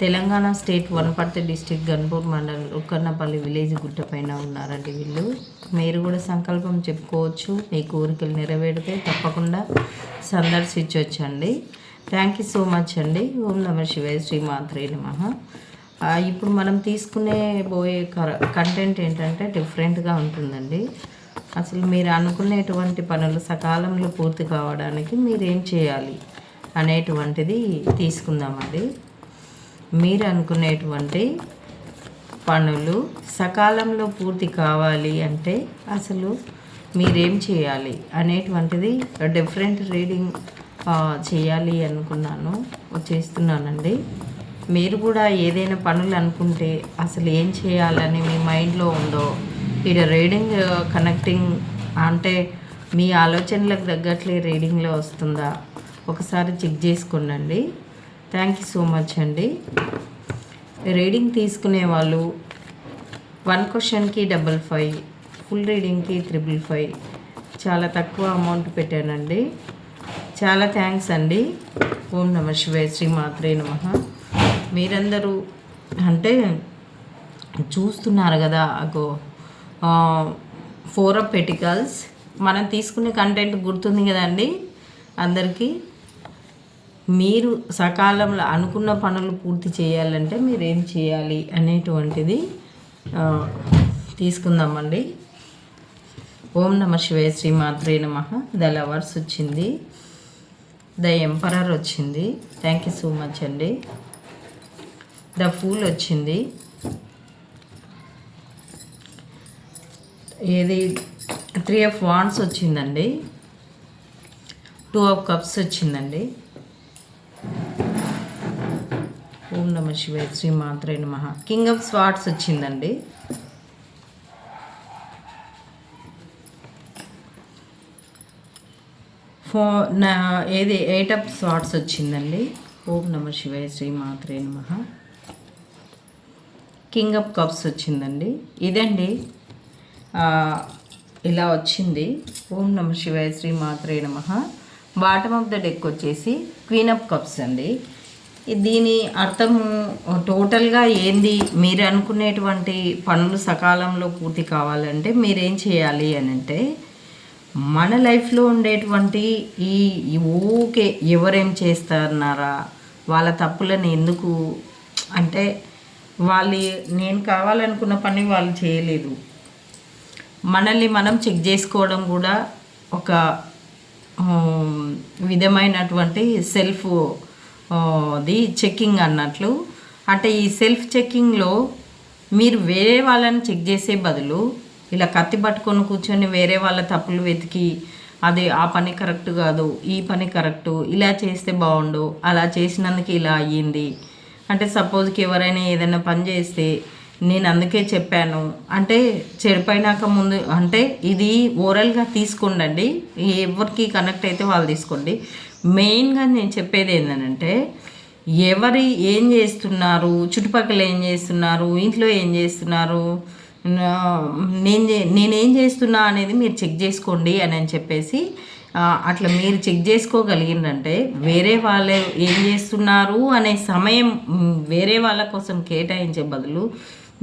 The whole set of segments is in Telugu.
Telangana state Wanaparthy district Ganpur mandal Ukkannapalli village గుట్ట పైన ఉన్నారండి వీళ్ళు. మీరు కూడా సంకల్పం చెప్పుకోవచ్చు. మీ కోరికలు నెరవేరితే తప్పకుండా సందర్శించవచ్చండి థ్యాంక్ యూ సో మచ్ అండి. ఓం నమ శివాయ శ్రీ మాత్రే నమ ఇప్పుడు మనం తీసుకునే పోయే కంటెంట్ ఏంటంటే డిఫరెంట్గా ఉంటుందండి. అసలు మీరు అనుకునేటువంటి పనులు సకాలంలో పూర్తి కావడానికి మీరేం చేయాలి అనేటువంటిది తీసుకుందామండి. మీరు అనుకునేటువంటి పనులు సకాలంలో పూర్తి కావాలి అంటే అసలు మీరేం చేయాలి అనేటువంటిది డిఫరెంట్ రీడింగ్ చేయాలి అనుకున్నాను చేస్తున్నానండి. మీరు కూడా ఏదైనా పనులు అనుకుంటే అసలు ఏం చేయాలని మీ మైండ్లో ఉందో ఇక్కడ రీడింగ్ కనెక్టింగ్ అంటే మీ ఆలోచనలకు తగ్గట్లే రీడింగ్లో వస్తుందా ఒకసారి చెక్ చేసుకోండి థ్యాంక్ యూ సో మచ్ అండి రీడింగ్ తీసుకునే వాళ్ళు వన్ క్వశ్చన్కి డబల్ ఫైవ్ ఫుల్ రీడింగ్కి త్రిబుల్ ఫైవ్ చాలా తక్కువ అమౌంట్ పెట్టానండి. చాలా థ్యాంక్స్ అండి ఓం నమ శివాయ శ్రీ మాత్రే నమ. మీరందరూ అంటే చూస్తున్నారు కదా అగో ఫోర్ ఆఫ్ పెటికల్స్ మనం తీసుకునే కంటెంట్ గుర్తుంది కదండి అందరికీ. మీరు సకాలంలో అనుకున్న పనులు పూర్తి చేయాలంటే మీరు ఏం చేయాలి అనేటువంటిది తీసుకుందామండి. ఓం నమ శివయ శ్రీ మాత్రే నమ. ద లవర్స్ వచ్చింది. ద ఎంపరర్ వచ్చింది. థ్యాంక్ యూ సో మచ్ అండి. ద ఫూల్ వచ్చింది. ఏది? త్రీ ఆఫ్ వాన్స్ వచ్చిందండి. టూ ఆఫ్ కప్స్ వచ్చిందండి. ఓం నమ శివాయ శ్రీ మాత్రే నమ. కింగ్ ఆఫ్ స్వాట్స్ వచ్చిందండి. ఫో నా ఏది ఎయిట్ ఆఫ్ స్వాట్స్ వచ్చిందండి. ఓం నమ శివాయ శ్రీ మాత్రే నమ. కింగ్ ఆఫ్ కప్స్ వచ్చిందండి. ఇదండి ఇలా వచ్చింది. ఓం నమ శివాయ శ్రీ మాత్రే నమ. బాటమ్ ఆఫ్ ద డెక్ వచ్చేసి క్వీన్ ఆఫ్ కప్స్ అండి. దీని అర్థము టోటల్గా ఏంది? మీరు అనుకునేటువంటి పనులు సకాలంలో పూర్తి కావాలంటే మీరేం చేయాలి అని అంటే మన లైఫ్లో ఉండేటువంటి ఈ ఊకే ఎవరేం చేస్తున్నారా వాళ్ళ తప్పులను ఎందుకు? అంటే వాళ్ళు నేను కావాలనుకున్న పని వాళ్ళు చేయలేదు. మనల్ని మనం చెక్ చేసుకోవడం కూడా ఒక విధమైనటువంటి సెల్ఫ్ ది చెక్కింగ్ అన్నట్లు. అంటే ఈ సెల్ఫ్ చెక్కింగ్లో మీరు వేరే వాళ్ళని చెక్ చేసే బదులు ఇలా కత్తి పట్టుకొని కూర్చొని వేరే వాళ్ళ తప్పులు వెతికి అది ఆ పని కరెక్ట్ కాదు ఈ పని కరెక్టు ఇలా చేస్తే బాగుండు అలా చేసినందుకు ఇలా అయ్యింది. అంటే సపోజ్కి ఎవరైనా ఏదైనా పని చేస్తే నేను అందుకే చెప్పాను. అంటే చెడిపోయినాక ముందు అంటే ఇది ఓరల్గా తీసుకోండి ఎవరికి కనెక్ట్ అయితే వాళ్ళు తీసుకోండి. మెయిన్గా నేను చెప్పేది ఏంటంటే ఎవరి ఏం చేస్తున్నారు? చుట్టుపక్కల ఏం చేస్తున్నారు? ఇంట్లో ఏం చేస్తున్నారు? నేను నేనేం చేస్తున్నా అనేది మీరు చెక్ చేసుకోండి అని అని చెప్పేసి అట్లా మీరు చెక్ చేసుకోగలిగిందంటే వేరే వాళ్ళు ఏం చేస్తున్నారు అనే సమయం వేరే వాళ్ళ కోసం కేటాయించే బదులు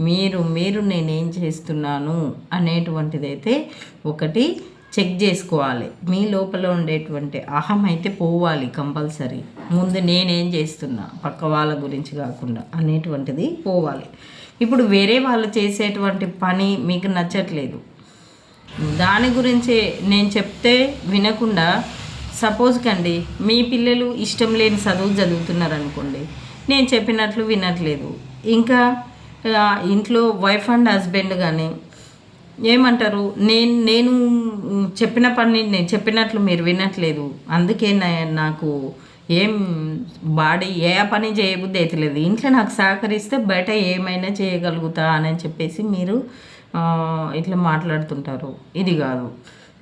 మీరు మీరు నేనేం చేస్తున్నాను అనేటువంటిదైతే ఒకటి చెక్ చేసుకోవాలి. మీ లోపల ఉండేటువంటి అహం అయితే పోవాలి కంపల్సరీ. ముందు నేనేం చేస్తున్నా పక్క వాళ్ళ గురించి కాకుండా అనేటువంటిది పోవాలి. ఇప్పుడు వేరే వాళ్ళు చేసేటువంటి పని మీకు నచ్చట్లేదు. దాని గురించే నేను చెప్తే వినకుండా సపోజ్ కండి మీ పిల్లలు ఇష్టం లేని చదువు చదువుతున్నారు అనుకోండి నేను చెప్పినట్లు వినట్లేదు. ఇంకా ఇంట్లో వైఫ్ అండ్ హస్బెండ్ కానీ ఏమంటారు? నేను నేను చెప్పిన పని నేను చెప్పినట్లు మీరు వినట్లేదు. అందుకే నాకు ఏం బాడీ ఏ పని చేయబుద్ధి అవుతలేదు ఇంట్లో నాకు సహకరిస్తే బయట ఏమైనా చేయగలుగుతా అని చెప్పేసి మీరు ఇట్లా మాట్లాడుతుంటారు. ఇది కాదు.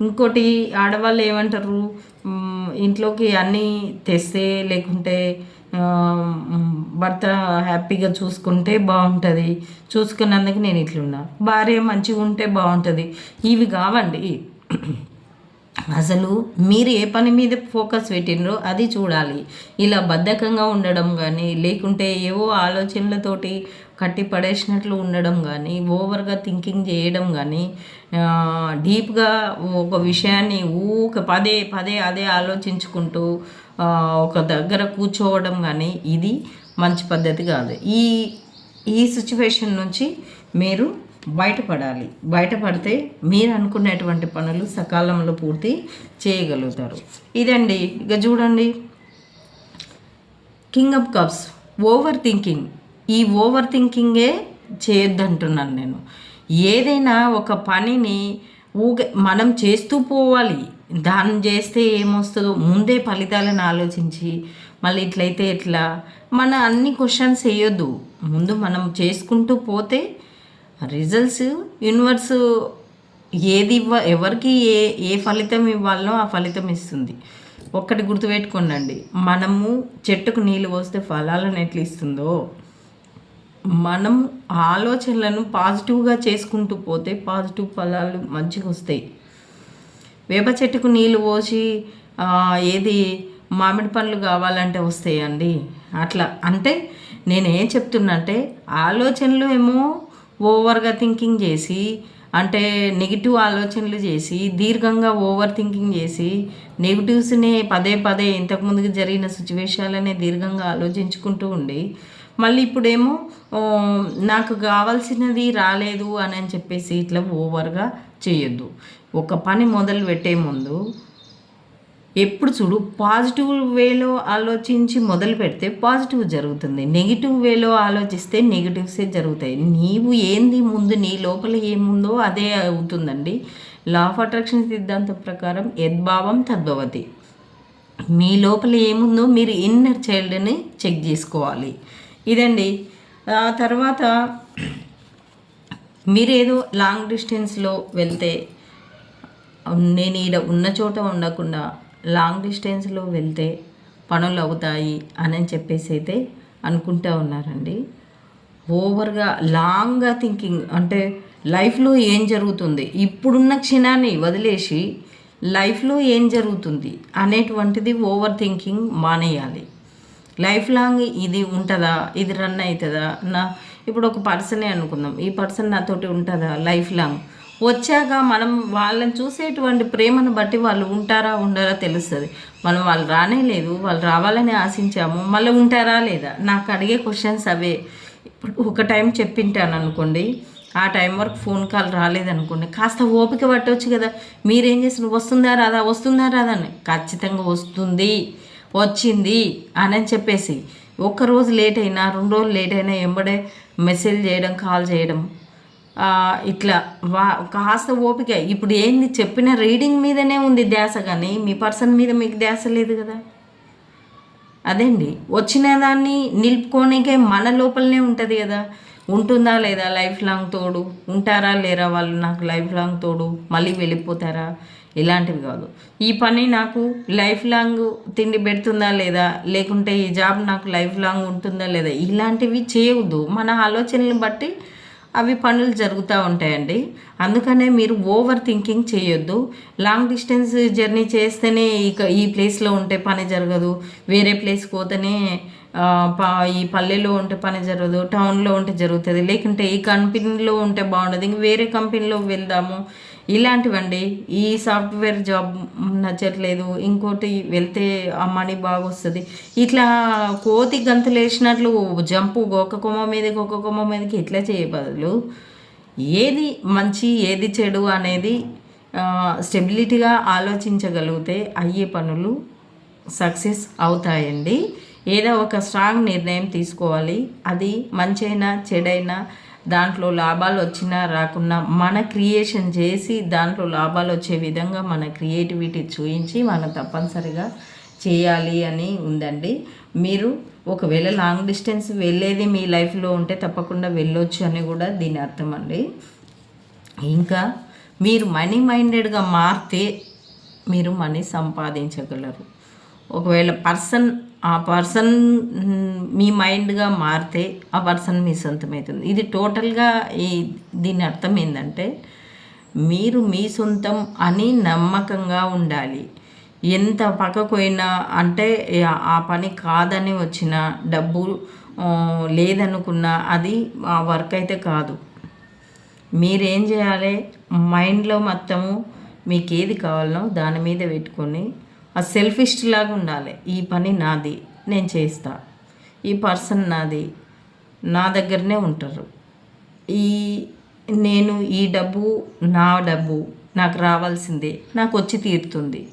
ఇంకోటి ఆడవాళ్ళు ఏమంటారు? ఇంట్లోకి అన్నీ తెస్తే లేకుంటే భర్త హ్యాపీగా చూసుకుంటే బాగుంటుంది. చూసుకున్నందుకు నేను ఇట్లున్నా. భార్య మంచిగా ఉంటే బాగుంటుంది. ఇవి కావండి. అసలు మీరు ఏ పని మీద ఫోకస్ పెట్టినరో అది చూడాలి. ఇలా బద్ధకంగా ఉండడం కానీ లేకుంటే ఏవో ఆలోచనలతోటి కట్టి పడేసినట్లు ఉండడం కానీ ఓవర్గా థింకింగ్ చేయడం కానీ డీప్గా ఒక విషయాన్ని ఊక పదే పదే అదే ఆలోచించుకుంటూ ఒక దగ్గర కూర్చోవడం కానీ ఇది మంచి పద్ధతి కాదు. ఈ ఈ సిచ్యువేషన్ నుంచి మీరు బయటపడాలి. బయటపడితే మీరు అనుకునేటువంటి పనులు సకాలంలో పూర్తి చేయగలుగుతారు. ఇదండి. ఇక చూడండి. King of cups over thinking ఈ ఓవర్ థింకింగే చేయొద్దంటున్నాను నేను. ఏదైనా ఒక పనిని ఊగే మనం చేస్తూ పోవాలి. దాన్ని చేస్తే ఏమొస్తుందో ముందే ఫలితాలను ఆలోచించి మళ్ళీ ఇట్లయితే ఎట్లా? మన అన్ని క్వశ్చన్స్ వేయొద్దు. ముందు మనం చేసుకుంటూ పోతే రిజల్ట్స్ యూనివర్స్ ఏది ఇవ్వ ఎవరికి ఏ ఏ ఫలితం ఇవ్వాలో ఆ ఫలితం ఇస్తుంది. ఒక్కటి గుర్తుపెట్టుకోండి మనము చెట్టుకు నీళ్ళు పోస్తే ఫలాలను ఎట్లా ఇస్తుందో? మనం ఆలోచనలను పాజిటివ్గా చేసుకుంటూ పోతే పాజిటివ్ ఫలాలు మంచిగా వస్తాయి. వేప చెట్టుకు నీళ్ళు పోసి ఏది మామిడి పండ్లు కావాలంటే వస్తాయండి. అట్లా. అంటే నేను ఏం చెప్తున్నా అంటే ఆలోచనలు ఏమో ఓవర్గా థింకింగ్ చేసి అంటే నెగిటివ్ ఆలోచనలు చేసి దీర్ఘంగా ఓవర్ థింకింగ్ చేసి నెగిటివ్స్ని పదే పదే ఇంతకుముందుకు జరిగిన సిచ్యువేషన్లనే దీర్ఘంగా ఆలోచించుకుంటూ ఉండి మళ్ళీ ఇప్పుడేమో నాకు కావాల్సినది రాలేదు అని అని చెప్పేసి ఇట్లా ఓవర్గా చేయొద్దు. ఒక పని మొదలు పెట్టే ముందు ఎప్పుడు చూడు పాజిటివ్ వేలో ఆలోచించి మొదలు పెడితే పాజిటివ్ జరుగుతుంది. నెగిటివ్ వేలో ఆలోచిస్తే నెగిటివ్సే జరుగుతాయి. నీవు ఏంది ముందు నీ లోపల ఏముందో అదే అవుతుందండి. లా ఆఫ్ అట్రాక్షన్ సిద్ధాంతం ప్రకారం యద్భావం తద్భవతి మీ లోపల ఏముందో మీరు ఇన్నర్ చైల్డ్ని చెక్ చేసుకోవాలి. ఇదండి. ఆ తర్వాత మీరు ఏదో లాంగ్ డిస్టెన్స్లో వెళ్తే నేను ఈడ ఉన్న చోట ఉండకుండా లాంగ్ డిస్టెన్స్లో వెళ్తే పనులు అవుతాయి అని చెప్పేసి అయితే అనుకుంటా ఉన్నారండి. ఓవర్గా లాంగ్గా థింకింగ్ అంటే లైఫ్లో ఏం జరుగుతుంది? ఇప్పుడున్న క్షణాన్ని వదిలేసి లైఫ్లో ఏం జరుగుతుంది అనేటువంటిది ఓవర్ థింకింగ్ మానేయాలి. లైఫ్ లాంగ్ ఇది ఉంటుందా? ఇది రన్ అవుతుందా? నా ఇప్పుడు ఒక పర్సనే అనుకుందాం. ఈ పర్సన్ నాతోటి ఉంటుందా? లైఫ్ లాంగ్ వచ్చాక మనం వాళ్ళని చూసేటువంటి ప్రేమను బట్టి వాళ్ళు ఉంటారా ఉండరా తెలుస్తుంది. మనం వాళ్ళు రానే లేదు వాళ్ళు రావాలని ఆశించాము. మళ్ళీ ఉంటారా లేదా? నాకు అడిగే క్వశ్చన్స్ అవే. ఇప్పుడు ఒక టైం చెప్పింటాను అనుకోండి. ఆ టైం వరకు ఫోన్ కాల్ రాలేదనుకోండి కాస్త ఓపిక పట్టవచ్చు కదా. మీరేం చేసిన వస్తుందా రాదా? వస్తుందా రాదా అని. ఖచ్చితంగా వస్తుంది వచ్చింది అని చెప్పేసి. ఒక్క రోజు లేట్ అయినా రెండు రోజులు లేట్ అయినా ఎంబడే మెసేజ్ చేయడం కాల్ చేయడం. ఇట్లా వా కాస్త ఓపిక. ఇప్పుడు ఏంది చెప్పిన రీడింగ్ మీదనే ఉంది ధ్యాస కానీ మీ పర్సన్ మీద మీకు ధ్యాస లేదు కదా? అదేండి. వచ్చిన దాన్ని నిలుపుకోనికే మన లోపలనే ఉంటుంది కదా? ఉంటుందా లేదా లైఫ్ లాంగ్ తోడు? ఉంటారా లేరా వాళ్ళు నాకు లైఫ్ లాంగ్ తోడు? మళ్ళీ వెళ్ళిపోతారా? ఇలాంటివి కాదు. ఈ పని నాకు లైఫ్ లాంగ్ తిండి పెడుతుందా లేదా? లేకుంటే ఈ జాబ్ నాకు లైఫ్ లాంగ్ ఉంటుందా లేదా? ఇలాంటివి చేయవద్దు మన ఆలోచనలు బట్టి అవి పనులు జరుగుతూ ఉంటాయండి. అందుకనే మీరు ఓవర్ థింకింగ్ చేయొద్దు. లాంగ్ డిస్టెన్స్ జర్నీ చేస్తేనే ఇక ఈ ప్లేస్లో ఉంటే పని జరగదు. వేరే ప్లేస్కి పోతేనే ప ఈ పల్లెలో ఉంటే పని జరగదు. టౌన్లో ఉంటే జరుగుతుంది. లేకుంటే ఈ కంపెనీలో ఉంటే బాగుండదు. ఇంక వేరే కంపెనీలో వెళ్దాము. ఇలాంటివండి. ఈ సాఫ్ట్వేర్ జాబ్ నచ్చట్లేదు. ఇంకోటి వెళ్తే ఆ మనీ బాగా వస్తుంది ఇట్లా కోతి గంతులు వేసినట్లు జంపు ఒక కొమ్మ మీదకి ఒక కొమ్మ మీదకి ఇట్లా చేయబదులు? ఏది మంచి ఏది చెడు అనేది స్టెబిలిటీగా ఆలోచించగలిగితే అయ్యే పనులు సక్సెస్ అవుతాయండి. ఏదో ఒక స్ట్రాంగ్ నిర్ణయం తీసుకోవాలి. అది మంచైనా చెడైనా దాంట్లో లాభాలు వచ్చినా రాకున్నా మన క్రియేషన్ చేసి దాంట్లో లాభాలు వచ్చే విధంగా మన క్రియేటివిటీ చూపించి మనం తప్పనిసరిగా చేయాలి అని ఉందండి. మీరు ఒకవేళ లాంగ్ డిస్టెన్స్ వెళ్ళేది మీ లైఫ్లో ఉంటే తప్పకుండా వెళ్ళొచ్చు అని కూడా దీని అర్థం అండి. ఇంకా మీరు మనీ మైండెడ్గా మారితే మీరు మనీ సంపాదించగలరు. ఒకవేళ పర్సన్ ఆ పర్సన్ మీ మైండ్గా మారితే ఆ పర్సన్ మీ సొంతమవుతుంది ఇది టోటల్గా ఈ దీని అర్థం ఏంటంటే మీరు మీ సొంతం అని నమ్మకంగా ఉండాలి. ఎంత పక్కకు పోయినా అంటే ఆ- పని కాదని వచ్చిన డబ్బు లేదనుకున్నా అది ఆ వర్క్ అయితే కాదు. మీరేం చేయాలి? మైండ్లో మొత్తము మీకు ఏది కావాలనో దాని మీద పెట్టుకొని ఆ సెల్ఫిస్ట్ లాగా ఉండాలి. ఈ పని నాది నేను చేస్తా. ఈ పర్సన్ నాది నా దగ్గరనే ఉంటారు. ఈ నేను ఈ డబ్బు నా డబ్బు నాకు రావాల్సిందే నాకు వచ్చి తీరుతుంది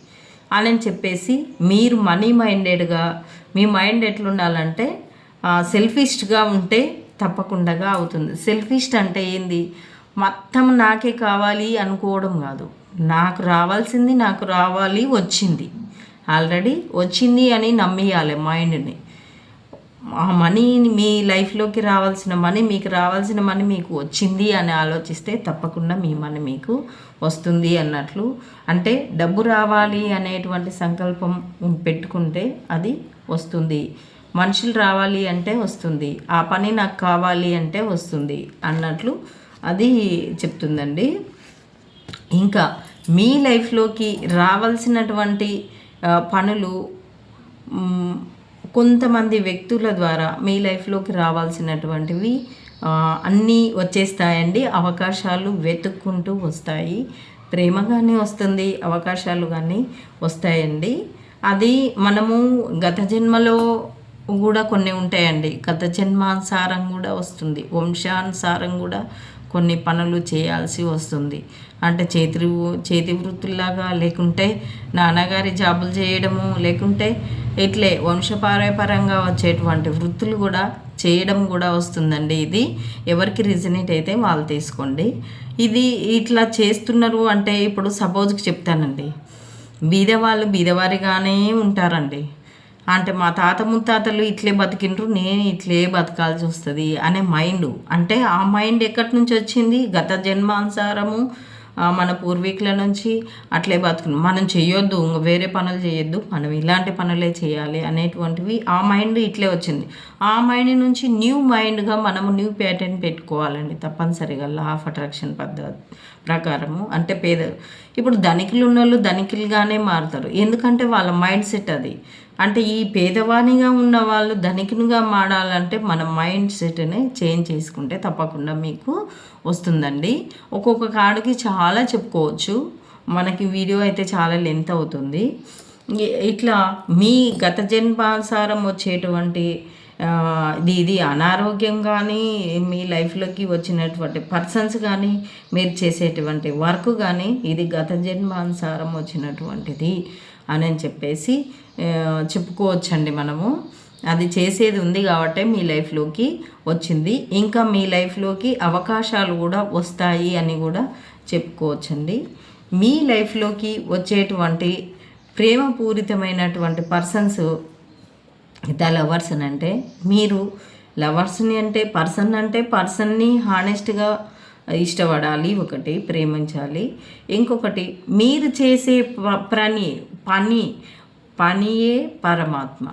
అని చెప్పేసి మీరు మనీ మైండెడ్గా మీ మైండ్ ఎట్లుండాలంటే సెల్ఫిస్ట్గా ఉంటే తప్పకుండా అవుతుంది. సెల్ఫిస్ట్ అంటే ఏంది? మొత్తం నాకే కావాలి అనుకోవడం కాదు. నాకు రావాల్సింది నాకు రావాలి వచ్చింది. ఆల్రెడీ వచ్చింది అని నమ్మేయాలి మైండ్ని. ఆ మనీని మీ లైఫ్లోకి రావాల్సిన మనీ మీకు రావాల్సిన మనీ మీకు వచ్చింది అని ఆలోచిస్తే తప్పకుండా మీ మనీ మీకు వస్తుంది అన్నట్లు. అంటే డబ్బు రావాలి అనేటువంటి సంకల్పం పెట్టుకుంటే అది వస్తుంది. మనుషులు రావాలి అంటే వస్తుంది. ఆ పని నాకు కావాలి అంటే వస్తుంది అన్నట్లు అది చెప్తుందండి. ఇంకా మీ లైఫ్లోకి రావాల్సినటువంటి పనులు కొంతమంది వ్యక్తుల ద్వారా మీ లైఫ్లోకి రావాల్సినటువంటివి అన్నీ వచ్చేస్తాయండి. అవకాశాలు వెతుక్కుంటూ వస్తాయి. ప్రేమ కానీ వస్తుంది. అవకాశాలు కానీ వస్తాయండి. అది మనము గత జన్మలో కూడా కొన్ని ఉంటాయండి. గత జన్మానుసారం కూడా వస్తుంది. వంశానుసారం కూడా కొన్ని పనులు చేయాల్సి వస్తుంది. అంటే చేతి చేతి వృత్తుల్లాగా లేకుంటే నాన్నగారి జాబులు చేయడము లేకుంటే ఇట్లే వంశపారపరంగా వచ్చేటువంటి వృత్తులు కూడా చేయడం కూడా వస్తుందండి ఇది. ఎవరికి రిజనేట్ అయితే వాళ్ళు తీసుకోండి. ఇది ఇట్లా చేస్తున్నారు అంటే ఇప్పుడు సపోజ్కి చెప్తానండి. బీదవాళ్ళు బీదవారిగానే ఉంటారండి. అంటే మా తాత ముత్తాతలు ఇట్లే బతికిండ్రు నేను ఇట్లే బతకాల్సి వస్తుంది అనే మైండ్. అంటే ఆ మైండ్ ఎక్కడి నుంచి వచ్చింది? గత జన్మానుసారము మన పూర్వీకుల నుంచి అట్లే బతుకు మనం చేయొద్దు ఇంక వేరే పనులు చేయొద్దు మనం ఇలాంటి పనులే చేయాలి అనేటువంటివి ఆ మైండ్ ఇట్లే వచ్చింది. ఆ మైండ్ నుంచి న్యూ మైండ్గా మనము న్యూ ప్యాటర్న్ పెట్టుకోవాలండి తప్పనిసరిగా. లా ఆఫ్ అట్రాక్షన్ పద్ధతి ప్రకారము. అంటే పేద ఇప్పుడు ధనికులు ఉన్న వాళ్ళు ధనికులుగానే మారుతారు. ఎందుకంటే వాళ్ళ మైండ్ సెట్ అది. అంటే ఈ పేదవానిగా ఉన్న వాళ్ళు ధనికునిగా మారాలంటే మన మైండ్ సెట్ని చేంజ్ చేసుకుంటే తప్పకుండా మీకు వస్తుందండి. ఒక్కొక్క కాడికి చాలా చెప్పుకోవచ్చు. మనకి వీడియో అయితే చాలా లెంత్ అవుతుంది. ఇట్లా మీ గత జన్మానుసారం వచ్చేటువంటి ఇది ఇది అనారోగ్యం కానీ మీ లైఫ్లోకి వచ్చినటువంటి పర్సన్స్ కానీ మీరు చేసేటువంటి వర్క్ కానీ ఇది గత జన్మానుసారం వచ్చినటువంటిది అని చెప్పేసి చెప్పుకోవచ్చండి మనము. అది చేసేది ఉంది కాబట్టి మీ లైఫ్లోకి వచ్చింది. ఇంకా మీ లైఫ్లోకి అవకాశాలు కూడా వస్తాయి అని కూడా చెప్పుకోవచ్చండి. మీ లైఫ్లోకి వచ్చేటువంటి ప్రేమపూరితమైనటువంటి పర్సన్స్ ద లవర్స్ అని అంటే మీరు. లవర్స్ని అంటే పర్సన్ అంటే పర్సన్ని హానెస్ట్గా ఇష్టపడాలి. ఒకటి ప్రేమించాలి. ఇంకొకటి మీరు చేసే ప- పని పని పనియే పరమాత్మ.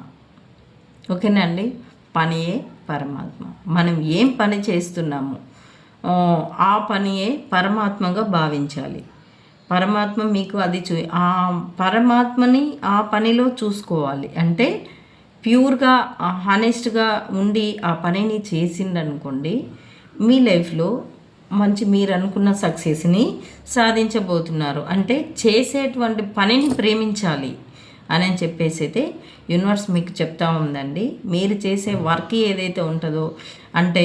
ఓకేనండి పనియే పరమాత్మ. మనం ఏం పని చేస్తున్నాము ఆ, ఆ పనియే పరమాత్మగా భావించాలి. పరమాత్మ మీకు అది చూ ఆ పరమాత్మని ఆ పనిలో చూసుకోవాలి. అంటే ప్యూర్గా హానెస్ట్గా ఉండి ఆ పనిని చేసిండనుకోండి మీ లైఫ్లో మంచి మీరు అనుకున్న సక్సెస్ని సాధించబోతున్నారు. అంటే చేసేటువంటి పనిని ప్రేమించాలి అని అని చెప్పేసి అయితే యూనివర్స్ మీకు చెప్తా ఉందండి. మీరు చేసే వర్క్ ఏదైతే ఉంటుందో అంటే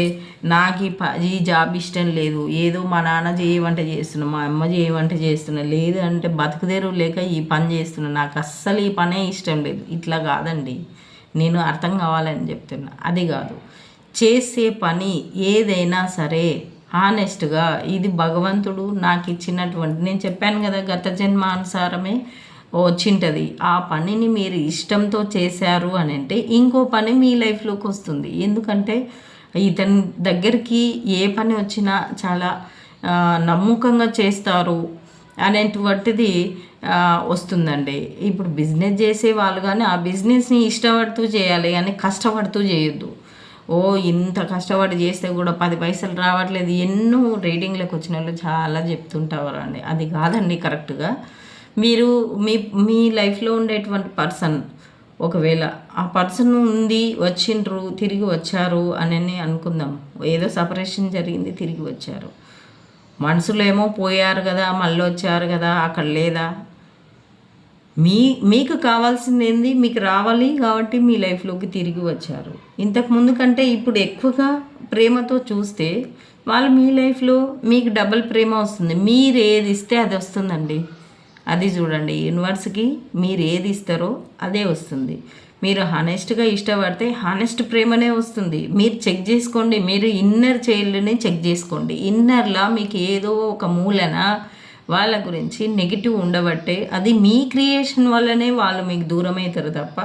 నాకు ఈ ప ఈ జాబ్ ఇష్టం లేదు ఏదో మా నాన్న చేయవంట చేస్తున్నా మా అమ్మ చేయవంట చేస్తున్నా లేదు అంటే బతుకుదేరు లేక ఈ పని చేస్తున్నా నాకు అస్సలు ఈ పనే ఇష్టం లేదు. ఇట్లా కాదండి. నేను అర్థం కావాలని చెప్తున్నా. అది కాదు. చేసే పని ఏదైనా సరే హానెస్ట్గా ఇది భగవంతుడు నాకు ఇచ్చినటువంటి నేను చెప్పాను కదా గత జన్మానుసారమే వచ్చింటుంది. ఆ పనిని మీరు ఇష్టంతో చేశారు అని అంటే ఇంకో పని మీ లైఫ్లోకి వస్తుంది. ఎందుకంటే ఇతని దగ్గరికి ఏ పని వచ్చినా చాలా నమ్మకంగా చేస్తారు అనేటువంటిది వస్తుందండి. ఇప్పుడు బిజినెస్ చేసే వాళ్ళు కానీ ఆ బిజినెస్ని ఇష్టపడుతూ చేయాలి కానీ కష్టపడుతూ చేయొద్దు. ఓ ఇంత కష్టపడి చేస్తే కూడా పది పైసలు రావట్లేదు. ఎన్నో రేటింగ్లకు వచ్చిన వాళ్ళు చాలా చెప్తుంటారు అండి అది కాదండి కరెక్ట్గా. మీరు మీ మీ లైఫ్లో ఉండేటువంటి పర్సన్ ఒకవేళ ఆ పర్సన్ ఉంది వచ్చిండ్రు తిరిగి వచ్చారు అని అనుకుందాం. ఏదో సపరేషన్ జరిగింది తిరిగి వచ్చారు. మనుషులు ఏమో పోయారు కదా మళ్ళీ వచ్చారు కదా అక్కడ లేదా? మీ మీకు కావాల్సింది ఏంది మీకు రావాలి కాబట్టి మీ లైఫ్లోకి తిరిగి వచ్చారు. ఇంతకు ముందు కంటే ఇప్పుడు ఎక్కువగా ప్రేమతో చూస్తే వాళ్ళు మీ లైఫ్లో మీకు డబుల్ ప్రేమ వస్తుంది. మీరు ఏది ఇస్తే అది వస్తుందండి. అది చూడండి యూనివర్స్కి మీరు ఏది ఇస్తారో అదే వస్తుంది. మీరు హానెస్ట్గా ఇష్టపడితే హానెస్ట్ ప్రేమనే వస్తుంది. మీరు చెక్ చేసుకోండి మీరు ఇన్నర్ చైల్డ్ని చెక్ చేసుకోండి. ఇన్నర్లా మీకు ఏదో ఒక మూలన వాళ్ళ గురించి నెగిటివ్ ఉండబట్టే అది మీ క్రియేషన్ వల్లనే వాళ్ళు మీకు దూరం అవుతారు తప్ప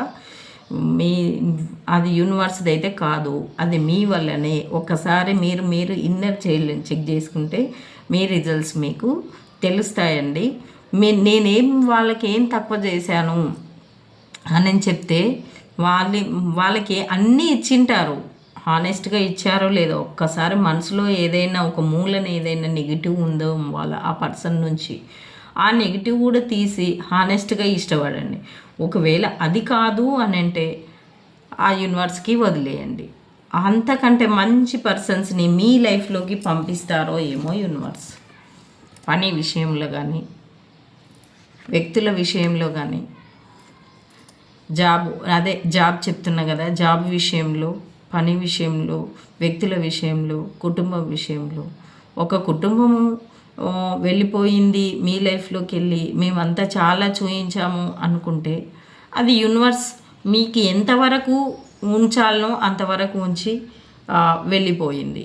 మీ అది యూనివర్స్ది అయితే కాదు. అది మీ వల్లనే. ఒక్కసారి మీరు మీరు ఇన్నర్ చైల్డ్ చెక్ చేసుకుంటే మీ రిజల్ట్స్ మీకు తెలుస్తాయండి. మీ నేనేం వాళ్ళకి ఏం తక్కువ చేశాను అని చెప్తే వాళ్ళ వాళ్ళకి అన్నీ ఇచ్చింటారు. హానెస్ట్గా ఇచ్చారో లేదో ఒక్కసారి మనసులో ఏదైనా ఒక మూలన ఏదైనా నెగిటివ్ ఉందో వాళ్ళ ఆ పర్సన్ నుంచి ఆ నెగిటివ్ కూడా తీసి హానెస్ట్గా ఇష్టపడండి. ఒకవేళ అది కాదు అని అంటే ఆ యూనివర్స్కి వదిలేయండి. అంతకంటే మంచి పర్సన్స్ని మీ లైఫ్లోకి పంపిస్తారో ఏమో యూనివర్స్ పని విషయంలో కానీ వ్యక్తుల విషయంలో కానీ జాబ్ అదే జాబ్ చెప్తున్నా కదా జాబ్ విషయంలో పని విషయంలో వ్యక్తుల విషయంలో కుటుంబం విషయంలో. ఒక కుటుంబము వెళ్ళిపోయింది మీ లైఫ్లోకి వెళ్ళి మేమంతా చాలా చూయించాము అనుకుంటే అది యూనివర్స్ మీకు ఎంతవరకు ఉంచాలనో అంతవరకు ఉంచి వెళ్ళిపోయింది.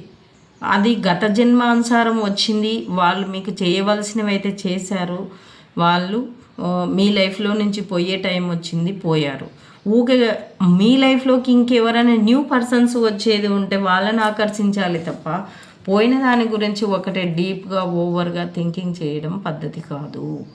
అది గత జన్మానుసారం వచ్చింది. వాళ్ళు మీకు చేయవలసినవి అయితే చేశారు. వాళ్ళు మీ లైఫ్లో నుంచి పోయే టైం వచ్చింది పోయారు. ఊకే మీ లైఫ్లోకి ఇంకెవరైనా న్యూ పర్సన్స్ వచ్చేది ఉంటే వాళ్ళని ఆకర్షించాలి తప్ప పోయిన దాని గురించి ఒకటే డీప్గా ఓవర్గా థింకింగ్ చేయడం పద్ధతి కాదు.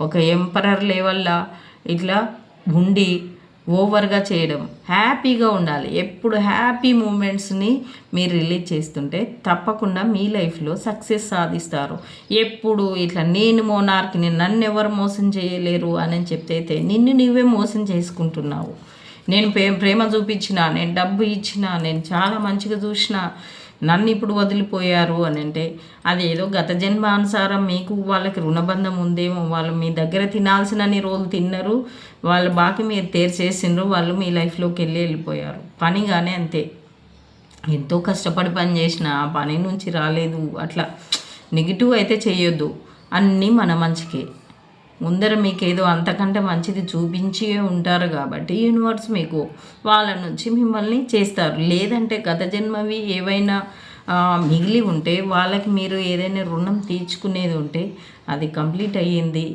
ఒక ఎంపరర్ లెవెల్లో ఇట్లా ఉండి ఓవర్గా చేయడం. హ్యాపీగా ఉండాలి. ఎప్పుడు హ్యాపీ మూమెంట్స్ని మీరు రిలీజ్ చేస్తుంటే తప్పకుండా మీ లైఫ్లో సక్సెస్ సాధిస్తారు. ఎప్పుడు ఇట్లా నేను మోనార్క్ని నన్ను ఎవరు మోసం చేయలేరు అని చెప్తే అయితే నిన్ను నువ్వే మోసం చేసుకుంటున్నావు. నేను ప్రే ప్రేమ చూపించిన నేను డబ్బు ఇచ్చిన నేను చాలా మంచిగా చూసిన నన్ను ఇప్పుడు వదిలిపోయారు అని అంటే అదేదో గత జన్మ అనుసారం మీకు వాళ్ళకి రుణబంధం ఉందేమో వాళ్ళు మీ దగ్గర తినాల్సినన్ని రోజులు తిన్నారు వాళ్ళ బాకి మీరు తీర్చేసిండ్రు వాళ్ళు మీ లైఫ్లోకి వెళ్ళి వెళ్ళిపోయారు. పని కానీ అంతే. ఎంతో కష్టపడి పని చేసిన ఆ పని నుంచి రాలేదు. అట్లా నెగిటివ్ అయితే చేయొద్దు. అన్నీ మన మంచికే. ముందర మీకు ఏదో అంతకంటే మంచిది చూపించి ఉంటారు కాబట్టి యూనివర్స్ మీకు వాళ్ళ నుంచి మిమ్మల్ని చేస్తారు. లేదంటే గత జన్మవి ఏవైనా మిగిలి ఉంటే వాళ్ళకి మీరు ఏదైనా రుణం తీర్చుకునేది ఉంటే అది కంప్లీట్ అయ్యింది.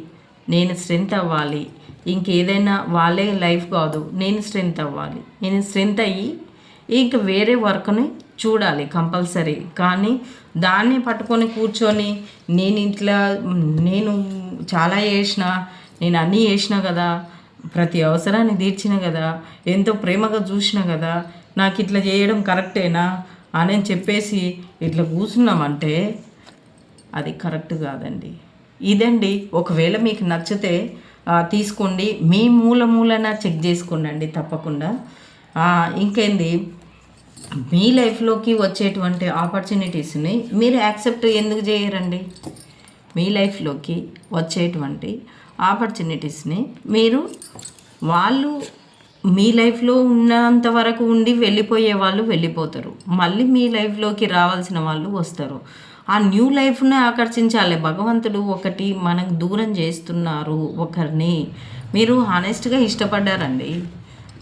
నేను స్ట్రెంత్ అవ్వాలి. ఇంకేదైనా వాళ్ళే లైఫ్ కాదు. నేను స్ట్రెంత్ అవ్వాలి. నేను స్ట్రెంత్ అయ్యి ఇంక వేరే వర్క్ని చూడాలి కంపల్సరీ కానీ దాన్ని పట్టుకొని కూర్చొని నేను ఇట్లా నేను చాలా చేసిన నేను అన్నీ చేసిన కదా ప్రతి అవసరాన్ని తీర్చిన కదా ఎంతో ప్రేమగా చూసిన కదా నాకు ఇట్లా చేయడం కరెక్టేనా అని చెప్పేసి ఇట్లా కూర్చున్నామంటే అది కరెక్ట్ కాదండి. ఇదండి ఒకవేళ మీకు నచ్చితే తీసుకోండి. మీ మూల మూలన చెక్ చేసుకోండి తప్పకుండా. ఇంకేంది? మీ లైఫ్లోకి వచ్చేటువంటి ఆపర్చునిటీస్ని మీరు యాక్సెప్ట్ ఎందుకు చేయరండి? మీ లైఫ్లోకి వచ్చేటువంటి ఆపర్చునిటీస్ని మీరు వాళ్ళు మీ లైఫ్లో ఉన్నంత వరకు ఉండి వెళ్ళిపోయే వాళ్ళు వెళ్ళిపోతారు. మళ్ళీ మీ లైఫ్లోకి రావాల్సిన వాళ్ళు వస్తారు. ఆ న్యూ లైఫ్ని ఆకర్షించాలి. భగవంతుడు ఒకటి మనకు దూరం చేస్తున్నారు ఒకరిని. మీరు హానెస్ట్గా ఇష్టపడ్డారండి.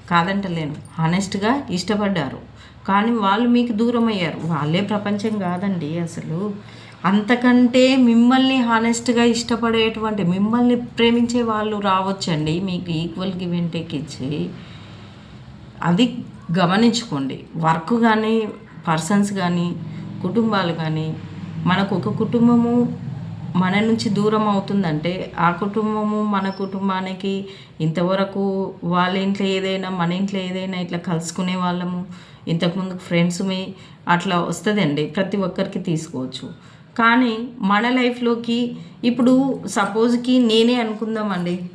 కాదంటలేను. హానెస్ట్గా ఇష్టపడ్డారు. కానీ వాళ్ళు మీకు దూరం అయ్యారు వాళ్ళే ప్రపంచం కాదండి అసలు. అంతకంటే మిమ్మల్ని హానెస్ట్గా ఇష్టపడేటువంటి మిమ్మల్ని ప్రేమించే వాళ్ళు రావచ్చండి. మీకు ఈక్వల్ గివ్ అండ్ టేక్ ఇచ్చి అది గమనించుకోండి. వర్క్ కానీ పర్సన్స్ కానీ కుటుంబాలు కానీ మనకు ఒక కుటుంబము మన నుంచి దూరం అవుతుందంటే ఆ కుటుంబము మన కుటుంబానికి ఇంతవరకు వాళ్ళ ఇంట్లో ఏదైనా మన ఇంట్లో ఏదైనా ఇట్లా కలుసుకునే వాళ్ళము ఇంతకుముందు ఫ్రెండ్స్ మీ అట్లా వస్తుందండి. ప్రతి ఒక్కరికి తీసుకోవచ్చు. కానీ మన లైఫ్లోకి ఇప్పుడు సపోజ్కి నేనే అనుకుందామండి.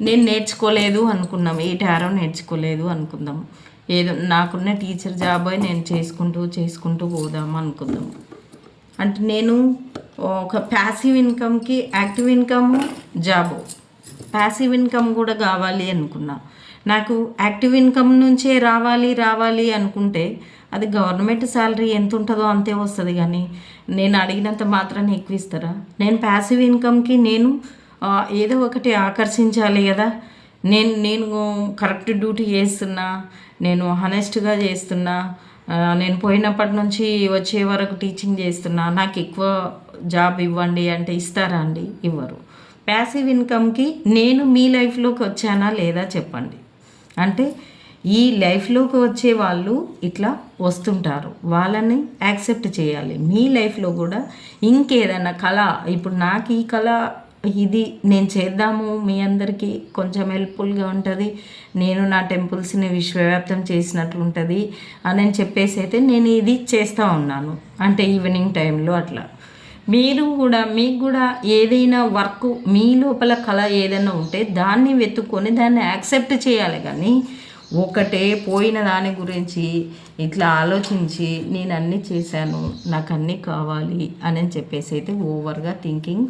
నేను నేర్చుకోలేదు అనుకున్నాం. ఏ టారో నేర్చుకోలేదు అనుకుందాం. ఏదో నాకున్న టీచర్ జాబ్ నేను చేసుకుంటూ చేసుకుంటూ పోదాం అనుకుందాం. అంటే నేను ఒక passive ఇన్కమ్కి active income job passive income కూడా కావాలి అనుకున్నా. నాకు యాక్టివ్ ఇన్కమ్ నుంచే రావాలి రావాలి అనుకుంటే అది గవర్నమెంట్ శాలరీ ఎంత ఉంటుందో అంతే వస్తుంది కానీ నేను అడిగినంత మాత్రాన్ని ఎక్కువ ఇస్తారా? నేను ప్యాసివ్ ఇన్కమ్కి నేను ఏదో ఒకటి ఆకర్షించాలి కదా. నేను నేను కరెక్ట్ డ్యూటీ చేస్తున్నా నేను హనెస్ట్గా చేస్తున్నా నేను పోయినప్పటి నుంచి వచ్చే వరకు టీచింగ్ చేస్తున్నా నాకు ఎక్కువ జాబ్ ఇవ్వండి అంటే ఇస్తారా అండి? ఇవ్వరు. ప్యాసివ్ ఇన్కమ్కి నేను మీ లైఫ్లోకి వచ్చానా లేదా చెప్పండి. అంటే ఈ లైఫ్లోకి వచ్చే వాళ్ళు ఇట్లా వస్తుంటారు. వాళ్ళని యాక్సెప్ట్ చేయాలి. మీ లైఫ్లో కూడా ఇంకేదన్నా కళ ఇప్పుడు నాకు ఈ కళ ఇది నేను చేద్దాము మీ అందరికీ కొంచెం హెల్ప్ఫుల్గా ఉంటుంది నేను నా టెంపుల్స్ని విశ్వవ్యాప్తం చేసినట్లు ఉంటుంది అని చెప్పేసి అయితే నేను ఇది చేస్తూ ఉన్నాను. అంటే ఈవినింగ్ టైంలో అట్లా. మీరు కూడా మీకు కూడా ఏదైనా వర్క్ మీ లోపల కళ ఏదైనా ఉంటే దాన్ని వెతుక్కొని దాన్ని యాక్సెప్ట్ చేయాలి. కానీ ఒకటే పోయిన దాని గురించి ఇట్లా ఆలోచించి నేను అన్నీ చేశాను నాకు అన్నీ కావాలి అని చెప్పేసి అయితే ఓవర్గా థింకింగ్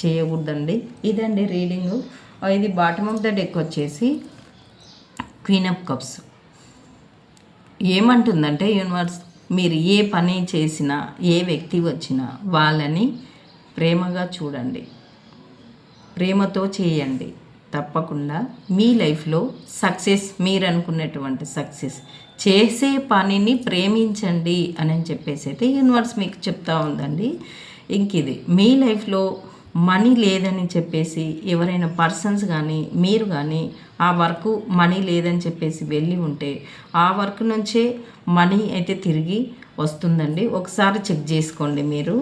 చేయకూడదండి. ఇదండి రీడింగ్. ఇది బాటమ్ ఆఫ్ ద డెక్ వచ్చేసి క్వీన్ ఆఫ్ కప్స్. ఏమంటుందంటే యూనివర్స్ మీరు ఏ పని చేసినా ఏ వ్యక్తి వచ్చినా వాళ్ళని ప్రేమగా చూడండి. ప్రేమతో చేయండి. తప్పకుండా మీ లైఫ్లో సక్సెస్ మీరు అనుకున్నటువంటి సక్సెస్. చేసే పనిని ప్రేమించండి అని చెప్పేసి అయితే యూనివర్స్ మీకు చెప్తా ఉందండి. ఇంక ఇది మీ లైఫ్లో మనీ లేదని చెప్పేసి ఎవరైనా పర్సన్స్ కానీ మీరు కానీ ఆ వర్క్ మనీ లేదని చెప్పేసి వెళ్ళి ఉంటే ఆ వర్క్ నుంచే మనీ అయితే తిరిగి వస్తుందండి. ఒకసారి చెక్ చేసుకోండి మీరు.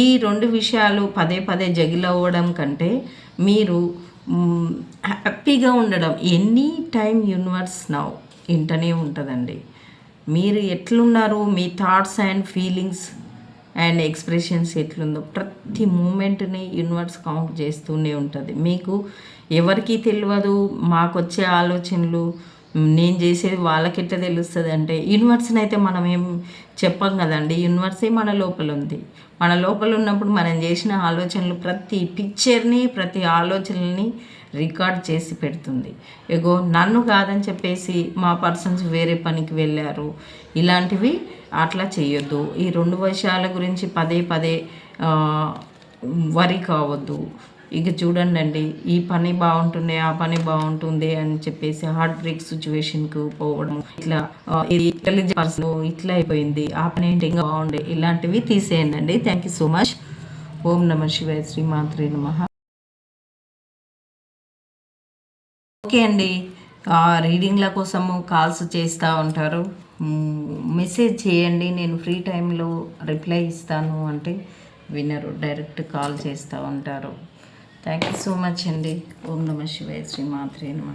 ఈ రెండు విషయాలు పదే పదే జగిలవ్వడం కంటే మీరు హ్యాపీగా ఉండడం. ఎనీ టైం యూనివర్స్ నౌ ఇంటనే ఉంటుందండి. మీరు ఎట్లున్నారు? మీ thoughts and feelings and expressions ఎట్లుందో ప్రతి మూమెంట్ని యూనివర్స్ కౌంట్ చేస్తూనే ఉంటుంది. మీకు ఎవరికి తెలియదు మాకు వచ్చే ఆలోచనలు నేను చేసేది వాళ్ళకి ఎట్లా తెలుస్తుంది అంటే యూనివర్స్ని అయితే మనం ఏం చెప్పం కదండి. యూనివర్సే మన లోపల ఉంది మన లోపల ఉన్నప్పుడు మనం చేసిన ఆలోచనలు ప్రతి పిక్చర్ని ప్రతి ఆలోచనల్ని రికార్డ్ చేసి పెడుతుంది. ఎగో నన్ను కాదని చెప్పేసి మా పర్సన్స్ వేరే పనికి వెళ్ళారు. ఇలాంటివి అట్లా చేయొద్దు. ఈ రెండు విషయాల గురించి పదే పదే వరి కావద్దు. ఇక చూడండి అండి ఈ పని బాగుంటుంది ఆ పని బాగుంటుంది అని చెప్పేసి హార్ట్ బ్రేక్ సిచ్యువేషన్కు పోవడం ఇట్లా ఇది ఇంటెలిజెంట్ పర్సన్ ఇట్లా అయిపోయింది. ఆ పని ఏంటి? ఇంకా బాగుండే. ఇలాంటివి తీసేయండి అండి thank you so much Om నమ శివాయ శ్రీమాత్రి నమ. ఓకే అండి. రీడింగ్ల కోసము కాల్స్ చేస్తూ ఉంటారు. మెసేజ్ చేయండి. నేను ఫ్రీ టైంలో రిప్లై ఇస్తాను అంటే వినరు. డైరెక్ట్ కాల్ చేస్తూ ఉంటారు. థ్యాంక్ యూ సో మచ్ అండి. ఓం నమ శివాయ శ్రీ మాత్రే నమ.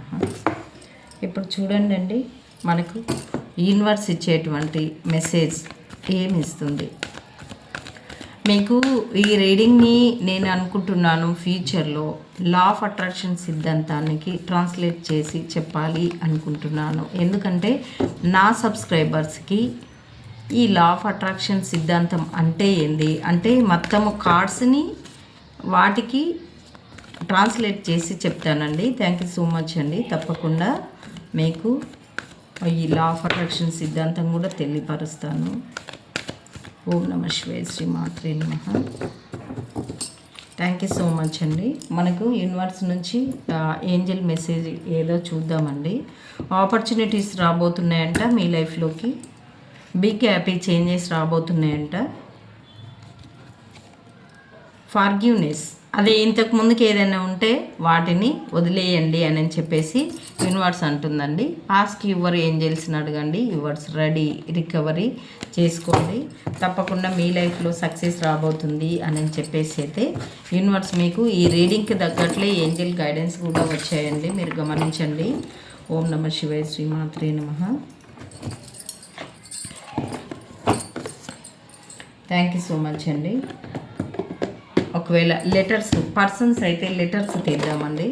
ఇప్పుడు చూడండి అండి మనకు యూనివర్స్ ఇచ్చేటువంటి మెసేజ్ ఏమి ఇస్తుంది? మీకు ఈ రీడింగ్ని నేను అనుకుంటున్నాను ఫ్యూచర్లో లా ఆఫ్ అట్రాక్షన్ సిద్ధాంతానికి ట్రాన్స్లేట్ చేసి చెప్పాలి అనుకుంటున్నాను. ఎందుకంటే నా సబ్స్క్రైబర్స్కి ఈ లా ఆఫ్ అట్రాక్షన్ సిద్ధాంతం అంటే ఏంది? అంటే మొత్తము కార్డ్స్ని వాటికి ట్రాన్స్లేట్ చేసి చెప్తానండి. థ్యాంక్ యూ సో మచ్ అండి. తప్పకుండా మీకు ఈ లా ఆఫ్ అట్రాక్షన్ సిద్ధాంతం కూడా తెలియపరుస్తాను. ఓం నమ శివాయ శ్రీ మాత్రే నమ. థ్యాంక్ యూ సో మచ్ అండి. మనకు యూనివర్స్ నుంచి ఏంజల్ మెసేజ్ ఏదో చూద్దామండి. ఆపర్చునిటీస్ రాబోతున్నాయంట మీ లైఫ్లోకి బిగ్ హ్యాపీ చేంజెస్ రాబోతున్నాయంట. ఫార్గ్యూనెస్ అదే ఇంతకు ముందుకు ఏదైనా ఉంటే వాటిని వదిలేయండి అని చెప్పేసి యూనివర్స్ అంటుందండి. ఆస్క్ యువర్ ఏంజల్స్ని అడగండి. యువర్స్ రెడీ రికవరీ చేసుకోండి. తప్పకుండా మీ లైఫ్లో సక్సెస్ రాబోతుంది అని చెప్పేసి అయితే యూనివర్స్ మీకు ఈ రీడింగ్కి తగ్గట్లే ఏంజల్ గైడెన్స్ కూడా వచ్చాయండి. మీరు గమనించండి. ఓం నమ శివాయ శ్రీమాత్రే నమ. థ్యాంక్ యూ సో మచ్ అండి. ఒకవేళ లెటర్స్ పర్సన్స్ అయితే లెటర్స్ తీద్దామండి.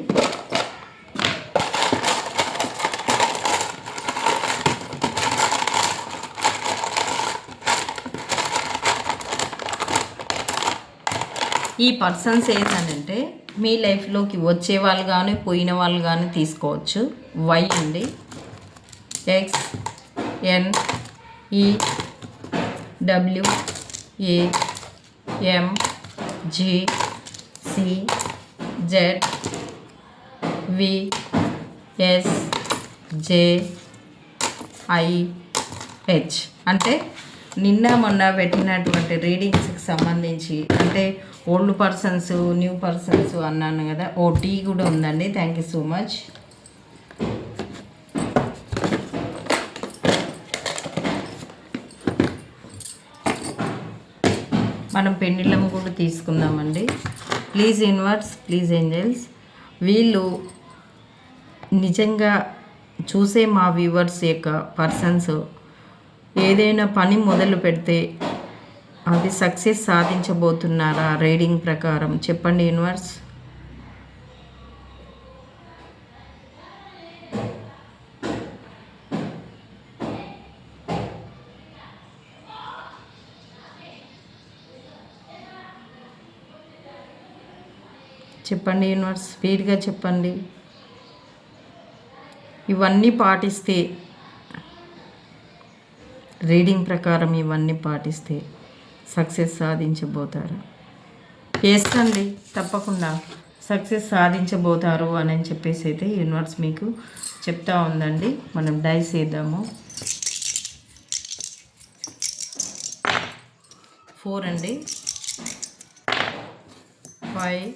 ఈ పర్సన్స్ ఏంటంటే మీ లైఫ్లోకి వచ్చే వాళ్ళు కానీ పోయిన వాళ్ళు కానీ తీసుకోవచ్చు. వై అండి. X N E W A M G C Z V S J I H అంటే నిన్న మొన్న పెట్టినటువంటి రీడింగ్స్కి సంబంధించి అంటే ఓల్డ్ పర్సన్స్ న్యూ పర్సన్స్ అన్నాను కదా ఓ టీ కూడా ఉందండి. థ్యాంక్ యూ సో మచ్ మనం పెండిలం కూడా తీసుకుందామండి. ప్లీజ్ ఇన్వర్స్ ప్లీజ్ ఏంజల్స్ వీళ్ళు నిజంగా చూసే మా వ్యూవర్స్ యొక్క పర్సన్స్ ఏదైనా పని మొదలు పెడితే అది సక్సెస్ సాధించబోతున్నారా? రీడింగ్ ప్రకారం చెప్పండి యూనివర్స్ చెప్పండి యూనివర్స్ స్పీడ్గా చెప్పండి. ఇవన్నీ పాటిస్తే రీడింగ్ ప్రకారం ఇవన్నీ పాటిస్తే సక్సెస్ సాధించబోతారు. వేస్తండి తప్పకుండా సక్సెస్ సాధించబోతారు అని చెప్పేసి అయితే యూనివర్స్ మీకు చెప్తా ఉందండి. మనం డైస్ వేద్దాము ఫోర్ అండి. ఫైవ్.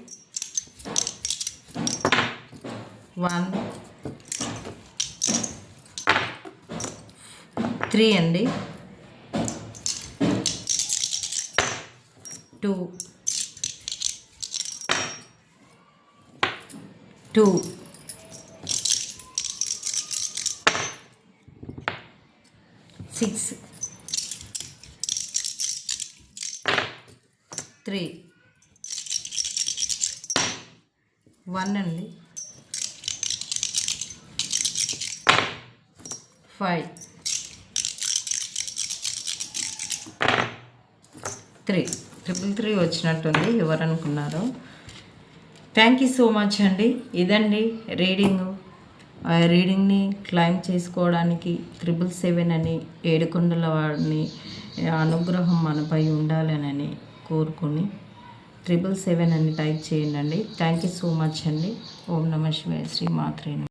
వన్ త్రీ అండి. Two. Two. Six. Three. One అండి. ఫైవ్. త్రీ. ట్రిపుల్ త్రీ వచ్చినట్టుంది ఎవరు అనుకున్నారు థ్యాంక్ యూ సో మచ్ అండి. ఇదండి రీడింగ్. ఆ రీడింగ్ని క్లైమ్ చేసుకోవడానికి త్రిబుల్ సెవెన్ అని ఏడుకొండల వాడిని అనుగ్రహం మనపై ఉండాలనని కోరుకుని త్రిబుల్ సెవెన్ అని టైప్ చేయండి. థ్యాంక్ యూ సో మచ్ అండి. ఓం నమ శివాయ. శ్రీ మాత్రేన